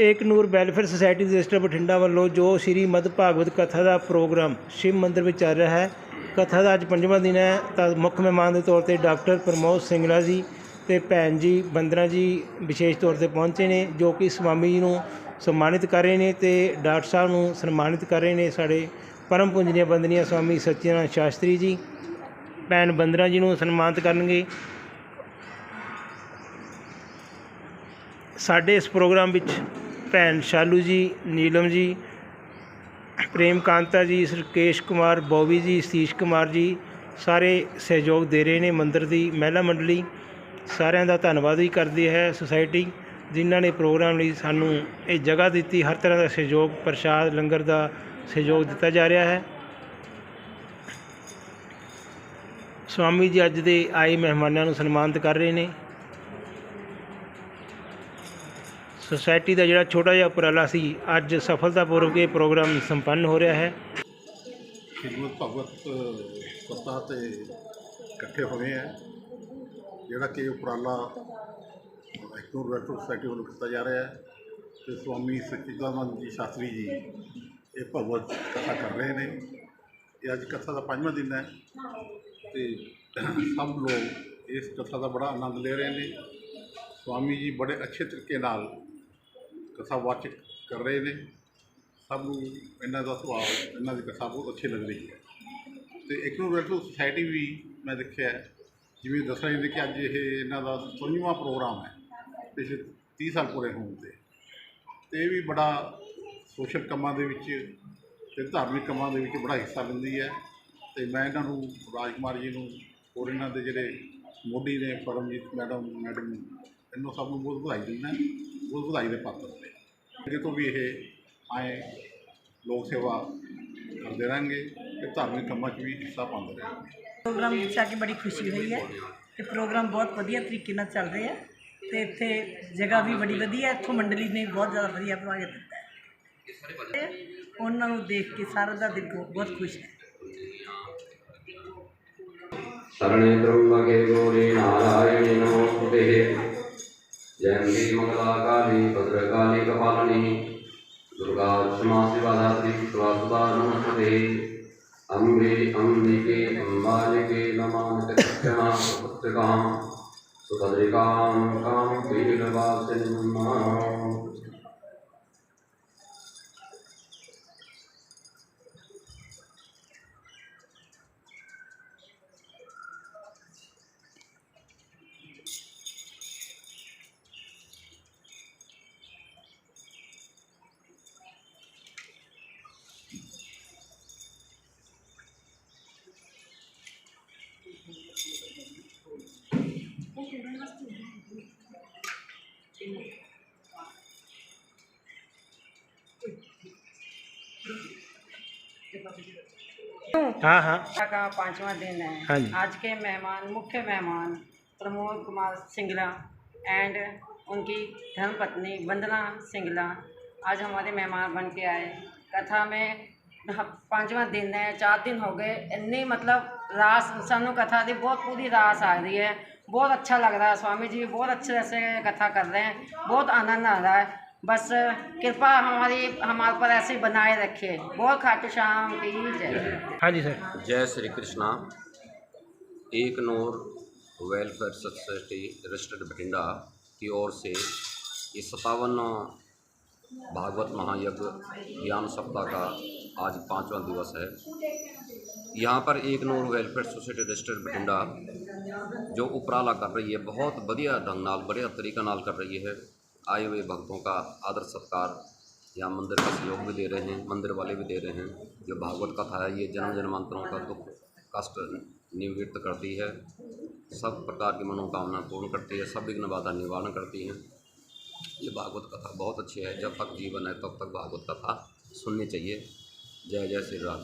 Ek Noor welfare society register Bathinda ਵੱਲੋਂ ਜੋ ਸ੍ਰੀ ਮਦ ਭਾਗਵਤ ਕਥਾ ਦਾ ਪ੍ਰੋਗਰਾਮ ਸ਼ਿਵ ਮੰਦਿਰ ਵਿੱਚ ਚੱਲ ਰਿਹਾ ਹੈ, ਕਥਾ ਦਾ ਅੱਜ ਪੰਜਵਾਂ ਦਿਨ ਹੈ, ਤਾਂ ਮੁੱਖ ਮਹਿਮਾਨ ਦੇ ਤੌਰ ਤੇ ਡਾਕਟਰ ਪ੍ਰਮੋਦ ਸਿੰਗਲਾ ਜੀ ਤੇ ਭੈਣ ਜੀ ਬੰਦਨਾ ਜੀ ਵਿਸ਼ੇਸ਼ ਤੌਰ ਤੇ ਪਹੁੰਚੇ ਨੇ, ਜੋ ਕਿ ਸਵਾਮੀ ਜੀ ਨੂੰ ਸਨਮਾਨਿਤ ਕਰ ਰਹੇ ਨੇ ਤੇ ਡਾਕਟਰ ਸਾਹਿਬ ਨੂੰ ਸਨਮਾਨਿਤ ਕਰ ਰਹੇ ਨੇ ਸਾਡੇ ਪਰਮ ਪੁੰਜਨੀਆ ਬੰਦਨੀਆ ਸਵਾਮੀ ਸਤਿਆਨੰਦ ਸ਼ਾਸਤਰੀ ਜੀ। ਭੈਣ ਬੰਦਨਾ ਜੀ ਨੂੰ ਸਨਮਾਨਿਤ ਕਰਨਗੇ। ਸਾਡੇ ਇਸ ਪ੍ਰੋਗਰਾਮ ਵਿੱਚ ਭੈਣ ਸ਼ਾਲੂ ਜੀ, ਨੀਲਮ ਜੀ ਪ੍ਰੇਮ ਕਾਂਤਾ ਜੀ, ਸਰਕੇਸ਼ ਕੁਮਾਰ ਬੋਵੀ ਜੀ, ਸਤੀਸ਼ ਕੁਮਾਰ ਜੀ, ਸਾਰੇ ਸਹਿਯੋਗ ਦੇ ਰਹੇ ਨੇ ਮੰਦਿਰ ਦੀ ਮਹਿਲਾ ਮੰਡਲੀ। ਸਾਰਿਆਂ ਦਾ ਧੰਨਵਾਦ ਵੀ ਕਰਦੀ ਹੈ ਸੁਸਾਇਟੀ, ਜਿਨ੍ਹਾਂ ਨੇ ਪ੍ਰੋਗਰਾਮ ਲਈ ਸਾਨੂੰ ਇਹ ਜਗ੍ਹਾ ਦਿੱਤੀ। ਹਰ ਤਰ੍ਹਾਂ ਦਾ ਸਹਿਯੋਗ, ਪ੍ਰਸ਼ਾਦ, ਲੰਗਰ ਦਾ ਸਹਿਯੋਗ ਦਿੱਤਾ ਜਾ ਰਿਹਾ ਹੈ। ਸਵਾਮੀ ਜੀ ਅੱਜ ਦੇ ਆਏ ਮਹਿਮਾਨਾਂ ਨੂੰ ਸਨਮਾਨਿਤ ਕਰ ਰਹੇ ਨੇ। ਸੁਸਾਇਟੀ ਦਾ ਜਿਹੜਾ ਛੋਟਾ ਜਿਹਾ ਉਪਰਾਲਾ ਸੀ, ਅੱਜ ਸਫਲਤਾਪੂਰਵਕ ਇਹ ਪ੍ਰੋਗਰਾਮ ਸੰਪੰਨ ਹੋ ਰਿਹਾ ਹੈ। ਖਿਦਮਤ ਭਗਵਤ ਕਥਾ ਤੇ ਇਕੱਠੇ ਹੋਏ ਆ ਜਿਹੜਾ ਕਿ ਉਪਰਾਲਾ ਐਕਟੋਰ ਰੈਟਰੋ ਸੁਸਾਇਟੀ ਵੱਲੋਂ ਕੀਤਾ ਜਾ ਰਿਹਾ ਹੈ। ਤੇ ਸਵਾਮੀ ਸਚਿਦਾਨੰਦ ਜੀ ਸ਼ਾਸਤਰੀ ਜੀ ਇਹ ਭਗਵਤ ਕਥਾ ਕਰ ਰਹੇ ਨੇ। ਇਹ ਅੱਜ ਕਥਾ ਦਾ ਪੰਜਵਾਂ ਦਿਨ ਹੈ। ਤੇ ਸਭ ਲੋਕ ਇਸ ਕਥਾ ਦਾ ਬੜਾ ਆਨੰਦ ਲੈ ਰਹੇ ਨੇ। ਸਵਾਮੀ ਜੀ ਬੜੇ ਅੱਛੇ ਤਰੀਕੇ ਨਾਲ ਕਥਾ ਵਾਚਕ ਕਰ ਰਹੇ ਨੇ। ਸਭ ਨੂੰ ਇਹਨਾਂ ਦਾ ਸੁਭਾਅ, ਇਹਨਾਂ ਦੀ ਕਥਾ ਬਹੁਤ ਅੱਛੀ ਲੱਗ ਰਹੀ ਹੈ। ਤੇ ਇਕਨੋਵੈਲਫੇਅਰ ਸੁਸਾਇਟੀ ਵੀ ਮੈਂ ਦੇਖਿਆ ਜਿਵੇਂ ਦੱਸ ਰਹੇ ਕਿ ਅੱਜ ਇਹ ਇਹਨਾਂ ਦਾ 16ਵਾਂ ਪ੍ਰੋਗਰਾਮ ਹੈ। ਪਿਛਲੇ 30 ਸਾਲ ਪੂਰੇ ਹੋਣ ਤੇ। ਤੇ ਇਹ ਵੀ ਬੜਾ ਸੋਸ਼ਲ ਕੰਮਾਂ ਦੇ ਵਿੱਚ ਤੇ ਧਾਰਮਿਕ ਕੰਮਾਂ ਦੇ ਵਿੱਚ ਬੜਾ ਹਿੱਸਾ ਲੈਂਦੀ ਹੈ। ਤੇ ਮੈਂ ਇਹਨਾਂ ਨੂੰ, ਰਾਜਕੁਮਾਰ ਜੀ ਨੂੰ ਹੋਰ ਇਹਨਾਂ ਦੇ ਜਿਹੜੇ ਮੋਢੀ ਨੇ, ਪਰਮਜੀਤ ਮੈਡਮ ਮੈਡਮ, ਇਹਨਾਂ ਸਭ ਨੂੰ ਬਹੁਤ ਵਧਾਈ ਦਿੰਦਾ। ਬਹੁਤ ਵਧਾਈ ਦੇ ਪਾਤਰ ਨੇ। ਅੱਗੇ ਤੋਂ ਵੀ ਇਹ ਆਏ ਲੋਕ ਸੇਵਾ ਕਰਦੇ ਰਹਿਣਗੇ ਤੇ ਧਾਰਮਿਕ ਕੰਮਾਂ 'ਚ ਵੀ ਹਿੱਸਾ ਪਾਉਂਦੇ ਰਹਿਣਗੇ ਪ੍ਰੋਗਰਾਮ ਵਿੱਚ ਆ ਕੇ ਬੜੀ ਖੁਸ਼ੀ ਹੋਈ ਹੈ ਤੇ ਪ੍ਰੋਗਰਾਮ ਬਹੁਤ ਵਧੀਆ ਤਰੀਕੇ ਨਾਲ ਚੱਲ ਰਿਹਾ ਹੈ ਤੇ ਇੱਥੇ ਜਗ੍ਹਾ ਵੀ ਬੜੀ ਵਧੀਆ ਹੈ। ਇੱਥੋਂ ਮੰਡਲੀ ਨੇ ਬਹੁਤ ਜ਼ਿਆਦਾ ਵਧੀਆ ਪ੍ਰਭਾਵਿਤ ਕੀਤਾ ਹੈ ਤੇ ਉਹਨਾਂ ਨੂੰ ਦੇਖ ਕੇ ਸਾਰਾ ਦਾ ਦਿਲ ਬਹੁਤ ਬਹੁਤ ਖੁਸ਼ ਹੈ शरणे त्र्यम्बके गौरी नारायणि नमोस्तुते जयन्ती मङ्गलाकाली भद्रकाली कपालिनी दुर्गा क्षमा शिवा धात्री स्वासुदा नमस्ते अम्बे अम्बिके अम्बालिके नमामि सत्यमा पुत्रिकां सुभद्रिकां कां पीडवासिनीं हाँ हाँ। का पांचवा दिन है। हाँ आज के मेहमान मुख्य मेहमान प्रमोद कुमार सिंगला एंड उनकी धर्मपत्नी वंदना सिंगला आज हमारे मेहमान बन के आए। कथा में ह- पांचवा दिन है चार दिन हो गए। इतनी मतलब रास सानू कथा दी बहुत पूरी रास आ रही है। बहुत अच्छा लग रहा है स्वामी जी भी बहुत अच्छे से कथा कर रहे हैं। बहुत आनंद आ रहा है। बस कृपा हमारी हमारे पर ऐसे बनाए रखे बहुत खाटू श्याम की जय। हाँ जी सर। जय Shri Krishna. Ek Noor welfare society registered Bathinda की ओर से ये सतावन भागवत महायज्ञ ज्ञान सप्ताह का आज पाँचवा दिवस है। यहाँ पर Ek Noor welfare society registered Bathinda जो उपराला कर रही है, बहुत बढ़िया ढंग नाल, बढ़िया तरीका नाल कर रही है। आए हुए भक्तों का आदर सत्कार, यहाँ मंदिर का सहयोग भी दे रहे हैं, मंदिर वाले भी दे रहे हैं। जो भागवत कथा है, ये जन्म जन्मांतरों का दुख, कष्ट निवृत्त करती है। सब प्रकार की मनोकामना पूर्ण करती है, सब विघ्न बाधा निवारण करती है। ये भागवत कथा बहुत अच्छी है, जब तक जीवन है, तब तक भागवत कथा सुननी चाहिए। ਜੈ ਜੈ ਸ੍ਰੀ ਰਾਮ।